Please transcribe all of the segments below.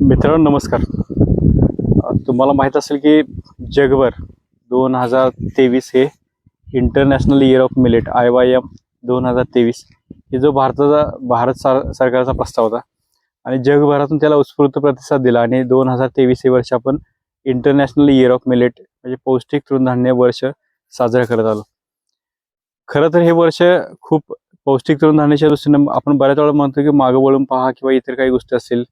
मित्रांनो नमस्कार. तुम्हाला माहीत असेल की जगभर दोन हजार तेवीस हे international year of millet I Y M दोन हजार तेवीस हे जो भारताचा भारत सर सरकारचा प्रस्ताव होता आणि जगभरातून त्याला उत्स्फूर्त प्रतिसाद दिला आणि दोन हजार तेवीस हे वर्ष आपण इंटरनॅशनल इयर ऑफ मिलेट म्हणजे पौष्टिक तृणधान्य वर्ष साजरं करत आलो. खरं तर हे वर्ष खूप पौष्टिक तृणधान्याच्या दृष्टीनं आपण बऱ्याच वेळा म्हणतो की मागं वळून पहा किंवा इतर काही गोष्टी असतील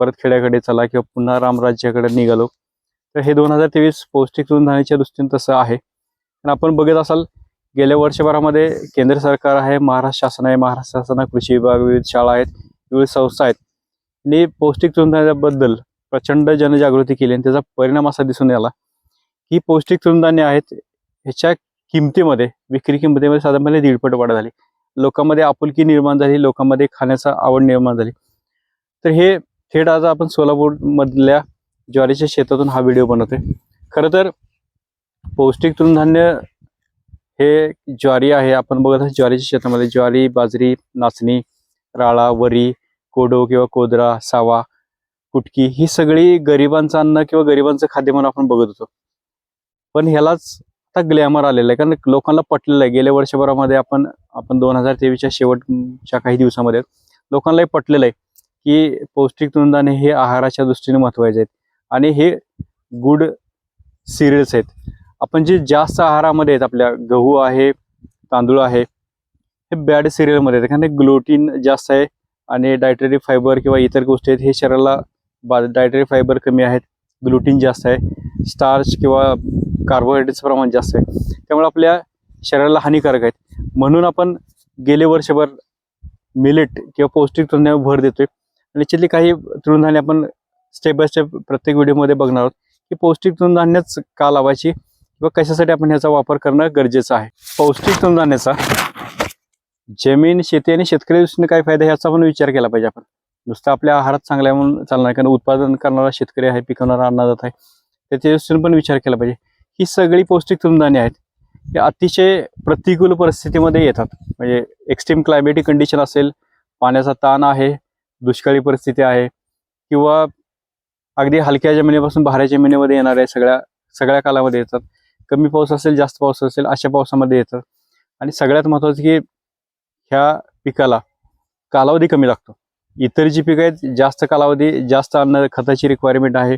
परत खेड्याकडे चला किंवा पुन्हा रामराज्याकडे निघालो. तर हे दोन हजार तेवीस पौष्टिक तृणधान्याच्या दृष्टीने तसं आहे. पण आपण बघत असाल गेल्या वर्षभरामध्ये केंद्र सरकार आहे महाराष्ट्र शासन आहे महाराष्ट्र शासना कृषी विभाग विविध शाळा आहेत विविध संस्था आहेत. आणि पौष्टिक तृणधान्याबद्दल प्रचंड जनजागृती केली आणि त्याचा परिणाम असा दिसून आला की पौष्टिक तृणधान्य आहेत ह्याच्या किमतीमध्ये विक्री किमतीमध्ये साधारणपणे दीडपट वाढ झाली. लोकांमध्ये आपुलकी निर्माण झाली लोकांमध्ये खाण्याचा आवड निर्माण झाली. तर हे थेट आज आपण सोलापूर मधल्या ज्वारीच्या शेतातून हा व्हिडिओ बनवतोय. खरं तर पौष्टिक तृणधान्य हे ज्वारी आहे. आपण बघत आहोत ज्वारीच्या शेतामध्ये ज्वारी बाजरी नाचणी राळा वरी कोडो किंवा कोदरा सावा कुटकी ही सगळी गरिबांचं अन्न किंवा गरिबांचं खाद्य म्हणून आपण बघत होतो. पण ह्यालाच आता ग्लॅमर आलेलं आहे. कारण लोकांना पटलेलं आहे. गेल्या वर्षभरामध्ये आपण आपण दोन हजार तेवीसच्या शेवटच्या काही दिवसामध्ये लोकांनाही पटलेलं आहे. की पौष्टिक तृणधान्य हे आहाराच्या दृष्टीने महत्त्वाचे आहेत. आणि हे गुड सिरियल्स आहेत. आपण जे जास्त आहारामध्ये आहेत आपल्या गहू आहे तांदूळ आहे हे बॅड सिरियलमध्ये आहेत. कारण ग्लोटीन जास्त आहे आणि डायटरी फायबर किंवा इतर गोष्टी आहेत हे शरीराला बा डायटरी फायबर कमी आहेत. ग्लुटीन जास्त आहे. स्टार्च किंवा कार्बोहायड्रेटचं प्रमाण जास्त आहे. त्यामुळे आपल्या शरीराला हानिकारक आहेत. म्हणून आपण गेले वर्षभर मिलेट किंवा पौष्टिक तृणावर भर देतोय. याच्यातली काही तृणधान्य आपण स्टेप बाय स्टेप प्रत्येक व्हिडिओमध्ये बघणार आहोत की पौष्टिक तृणधान्यच का लावायची किंवा कशासाठी आपण ह्याचा वापर करणं गरजेचं आहे. पौष्टिक तृणधान्याचा जमीन शेती आणि शेतकरी दृष्टीने काय फायदा ह्याचा पण विचार केला पाहिजे आपण. नुसतं आपल्या आहारात चांगला आहे म्हणून चालणार कारण उत्पादन करणारा शेतकरी आहे पिकवणारा अन्नदात आहे त्याच्या दृष्टीने पण विचार केला पाहिजे. ही सगळी पौष्टिक तृणधान्य आहेत हे अतिशय प्रतिकूल परिस्थितीमध्ये येतात. म्हणजे एक्स्ट्रीम क्लायमेटिक कंडिशन असेल पाण्याचा ताण आहे दुष्काळी परिस्थिती आहे किंवा अगदी हलक्या जमिनीपासून भाऱ्या जमिनीमध्ये येणाऱ्या सगळ्या सगळ्या कालामध्ये येतात. कमी पाऊस असेल जास्त पाऊस असेल अशा पावसामध्ये येतात. आणि सगळ्यात महत्त्वाचं की ह्या पिकाला कालावधी कमी लागतो. इतर जी पिकं आहेत जास्त कालावधी जास्त अन्न खताची रिक्वायरमेंट आहे.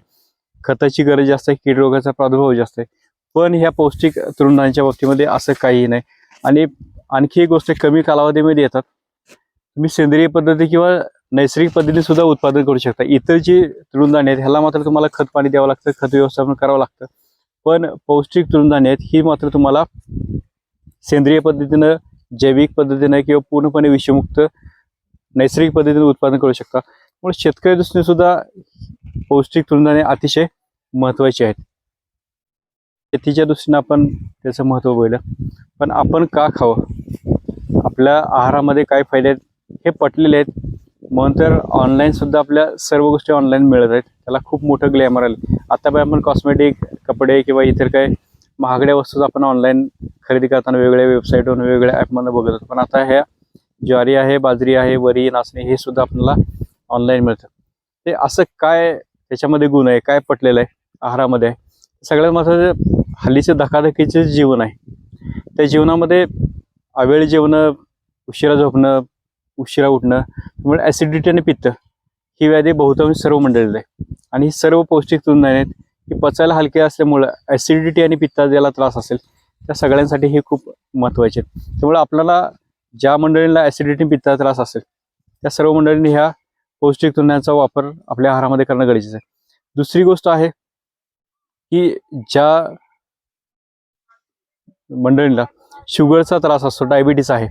खताची गरज जास्त आहे कीड रोगाचा प्रादुर्भाव जास्त आहे. पण ह्या पौष्टिक तृणांच्या बाबतीमध्ये असं काहीही नाही. आणि आणखी एक गोष्ट कमी कालावधीमध्ये येतात. तुम्ही सेंद्रिय पद्धती किंवा नैसर्गिक पद्धतीने सुद्धा उत्पादन करू शकता. इतर जी तृणधान्य आहेत ह्याला मात्र तुम्हाला खत पाणी द्यावं लागतं खत व्यवस्थापन करावं लागतं. पण पौष्टिक तृणधान्य आहेत ही मात्र तुम्हाला सेंद्रिय पद्धतीनं जैविक पद्धतीनं किंवा पूर्णपणे विषमुक्त नैसर्गिक पद्धतीने उत्पादन करू शकता. त्यामुळे शेतकरी दृष्टीने सुद्धा पौष्टिक तृणधान्य अतिशय महत्त्वाची आहेत. शेतीच्या दृष्टीने आपण त्याचं महत्त्व बोललं पण आपण का खावं? आपल्या आहारामध्ये काय फायदे आहेत? हे पटलेले आहेत. म्हणून तर ऑनलाईन सुद्धा आपल्या सर्व गोष्टी ऑनलाईन मिळत आहेत. त्याला खूप मोठं ग्लॅमर आलं. आता पण आपण कॉस्मेटिक कपडे किंवा इतर काही महागड्या वस्तू आपण ऑनलाईन खरेदी करताना वेगळ्या वेबसाईटवरून वेगवेगळ्या ॲपमधून बघत होतो. पण आता ह्या ज्वारी आहे बाजरी आहे वरी नाचणी हे सुद्धा आपल्याला ऑनलाईन मिळतं. ते असं काय त्याच्यामध्ये गुण आहे? काय पटलेलं आहे? आहारामध्ये? आहे सगळ्यात महत्त्वाचं हल्लीचं धकाधकीचे जीवन आहे. त्या जीवनामध्ये अवेळ जेवणं उशिरा झोपणं उशिरा उठणं त्यामुळे ॲसिडिटी आणि पित्त ही व्याधी बहुतांश सर्व मंडळीला आहे. आणि ही सर्व पौष्टिक तृणधान्य आहेत की पचायला हलके असल्यामुळं ॲसिडिटी आणि पित्ता ज्याला त्रास असेल त्या सगळ्यांसाठी हे खूप महत्त्वाचे आहेत. त्यामुळे आपल्याला ज्या मंडळींना ॲसिडिटी पित्ता त्रास असेल त्या सर्व मंडळींनी ह्या पौष्टिक तृणांचा वापर आपल्या आहारामध्ये करणं गरजेचं आहे. दुसरी गोष्ट आहे की ज्या मंडळींना शुगरचा त्रास असतो डायबिटीस आहे.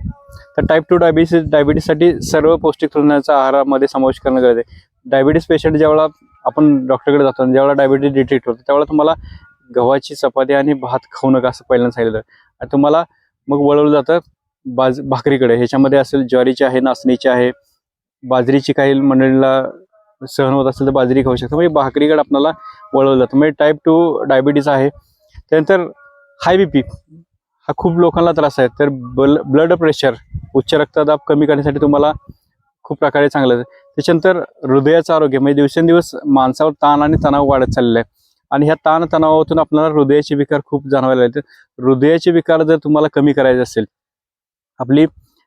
तर टाईप टू डायबिटीस डायबिटीससाठी सर्व पौष्टिक तृणांचा आहारामध्ये समावेश करणं गरजेचं आहे. डायबिटीस पेशंट ज्यावेळा आपण डॉक्टरकडे जातो आणि ज्यावेळेला डायबिटीस डिटेक्ट होतो त्यावेळेला तुम्हाला गव्हाची चपाती आणि भात खाऊ नका असं पहिल्यांदा सांगितलं आणि तुम्हाला मग वळवलं जातं बाज भाकरीकडे. ह्याच्यामध्ये असेल ज्वारीची आहे नाचणीची आहे. बाजरीची काही मंडळीला सहन होत असेल तर बाजरी खाऊ शकतो. म्हणजे भाकरीकडे आपल्याला वळवलं जातं. म्हणजे टाईप टू डायबिटीस आहे. त्यानंतर हाय बी पी हा खूप लोकांना त्रास आहे. तर बल ब्लड प्रेशर उच्च रक्तदाब कमी करण्यासाठी तुम्हाला खूप प्रकारे चांगलं आहे. त्याच्यानंतर हृदयाचं आरोग्य म्हणजे दिवसेंदिवस माणसावर ताण आणि तणाव वाढत चाललेला आहे. आणि ह्या ताणतणावातून आपल्याला हृदयाचे विकार खूप जाणवायला येते हृदयाचे विकार जर तुम्हाला कमी करायचे असेल आपली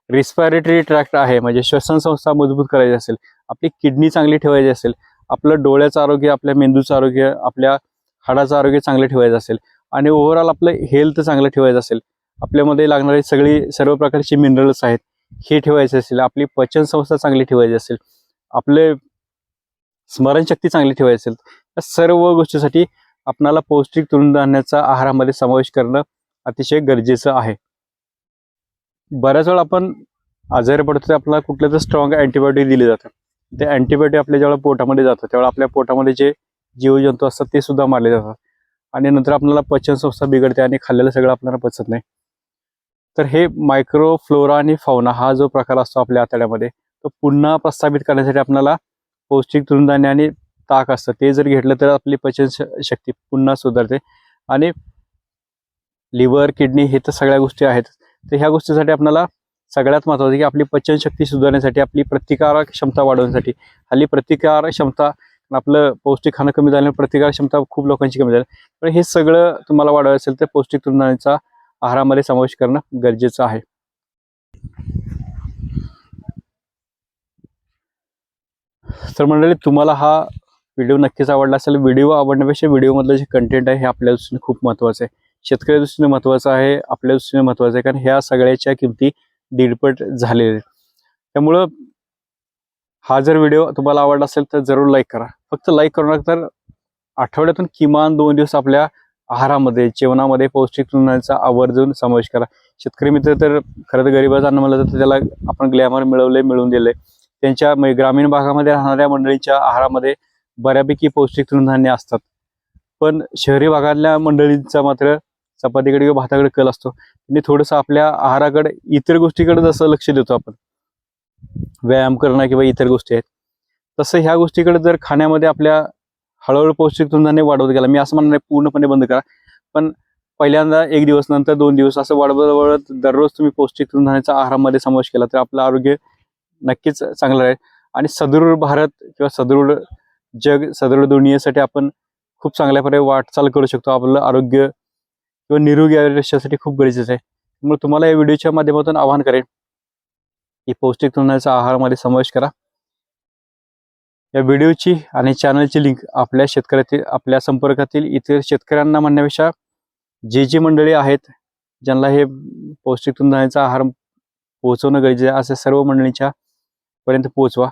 रिस्पायरेटरी ट्रॅक्ट आहे म्हणजे श्वसन संस्था मजबूत करायची असेल आपली किडनी चांगली ठेवायची असेल आपलं डोळ्याचं आरोग्य आपल्या मेंदूचं आरोग्य आपल्या हाडाचं आरोग्य चांगलं ठेवायचं असेल आणि ओव्हरऑल आपलं हेल्थ चांगलं ठेवायचं असेल आपल्यामध्ये लागणारी सगळी सर्व प्रकारची मिनरल्स आहेत हे ठेवायचे असेल आपली पचन संस्था चांगली ठेवायची असेल आपले स्मरणशक्ती चांगली ठेवायची असेल या सर्व गोष्टीसाठी आपणाला पौष्टिक तृणधान्याचा आहारामध्ये समावेश करणं अतिशय गरजेचं आहे. बऱ्याच वेळा आपण आजारी पडतो ते आपल्याला कुठलं तर स्ट्रॉंग अँटीबायोटिक दिली जातं ते अँटीबायोटिक आपल्या ज्यावेळेला पोटामध्ये जातं त्यावेळेला आपल्या पोटामध्ये जे जीवजंतू असतात ते सुद्धा मारले जातात. आणि नंतर आपल्याला पचन संस्था बिघडते आणि खाल्लेलं सगळं आपल्याला पचत नाही. तर हे मायक्रो फ्लोरा आणि फावना हा जो प्रकार असतो आपल्या आतड्यामध्ये तो पुन्हा प्रस्थापित करण्यासाठी आपल्याला पौष्टिक तृणधान्य आणि ताक असतं. ते जर घेतलं तर आपली पचन श- शक्ती पुन्हा सुधारते. आणि लिव्हर किडनी हे तर सगळ्या गोष्टी आहेत. तर ह्या गोष्टीसाठी आपल्याला सगळ्यात महत्त्वाचं की आपली पचनशक्ती सुधारण्यासाठी आपली प्रतिकारक क्षमता वाढवण्यासाठी. हल्ली प्रतिकार क्षमता आपलं पौष्टिक खाणं कमी झाल्याने प्रतिकार क्षमता खूप लोकांची कमी झाली. पण हे सगळं तुम्हाला वाढवायचं असेल तर पौष्टिक तृणांचा आहारामध्ये समावेश करणं गरजेचं आहे. तर मंडळी तुम्हाला हा व्हिडिओ नक्कीच आवडला असेल. व्हिडिओ आवडण्यापेक्षा व्हिडिओमधलं जे कंटेंट आहे हे आपल्या दृष्टीने खूप महत्त्वाचं आहे. शेतकरी दृष्टीने महत्त्वाचं आहे आपल्या दृष्टीने महत्त्वाचं आहे कारण ह्या सगळ्याच्या किमती दीडपट झालेल्या आहेत. त्यामुळं हा जर व्हिडिओ तुम्हाला आवडला असेल तर जरूर लाईक करा. फक्त लाईक करू नका तर आठवड्यातून किमान दोन दिवस आपल्या आहारामध्ये जेवणामध्ये पौष्टिक तृणांचा आवर्जून समावेश करा. शेतकरी मित्र तर खरं तर गरिबाचं अन्न म्हणलं तर त्याला आपण ग्लॅमर मिळवले मिळवून दिले त्यांच्या ग्रामीण भागामध्ये राहणाऱ्या मंडळींच्या आहारामध्ये बऱ्यापैकी पौष्टिक तृणधान्य असतात. पण शहरी भागातल्या मंडळींचा मात्र चपातीकडे किंवा भाताकडे कल असतो. आणि थोडंसं आपल्या आहाराकडे इतर गोष्टीकडे जसं लक्ष देतो आपण. व्यायाम करणं किंवा इतर गोष्टी आहेत. तसं ह्या गोष्टीकडे जर खाण्यामध्ये आपल्या हळूहळू पौष्टिक तृणधान्य वाढवत गेला मी असं म्हणणार नाही पूर्णपणे बंद करा. पण पहिल्यांदा एक दिवस नंतर दोन दिवस असं वाढवत वाढत दररोज तुम्ही पौष्टिक तृणधान्याचा आहारामध्ये समावेश केला तर आपलं आरोग्य नक्कीच चांगलं राहील. आणि सदृढ भारत किंवा सदृढ जग सदृढ दुनियेसाठी आपण खूप चांगल्या प्रकारे वाटचाल करू शकतो. आपलं आरोग्य किंवा निरोगी आयुष्यासाठी खूप गरजेचं आहे. त्यामुळे तुम्हाला या व्हिडिओच्या माध्यमातून आवाहन करेन की पौष्टिक तृणाचा आहारामध्ये समावेश करा. या व्हिडिओची आणि चॅनलची लिंक आपल्या शेतकऱ्यातील आपल्या संपर्कातील इतर शेतकऱ्यांना म्हणण्यापेक्षा जे जे मंडळी आहेत ज्यांना हे पौष्टिक तृणधान्याचा आहार पोहोचवणं गरजेचं आहे असे सर्व मंडळींच्या पर्यंत पोहोचवा.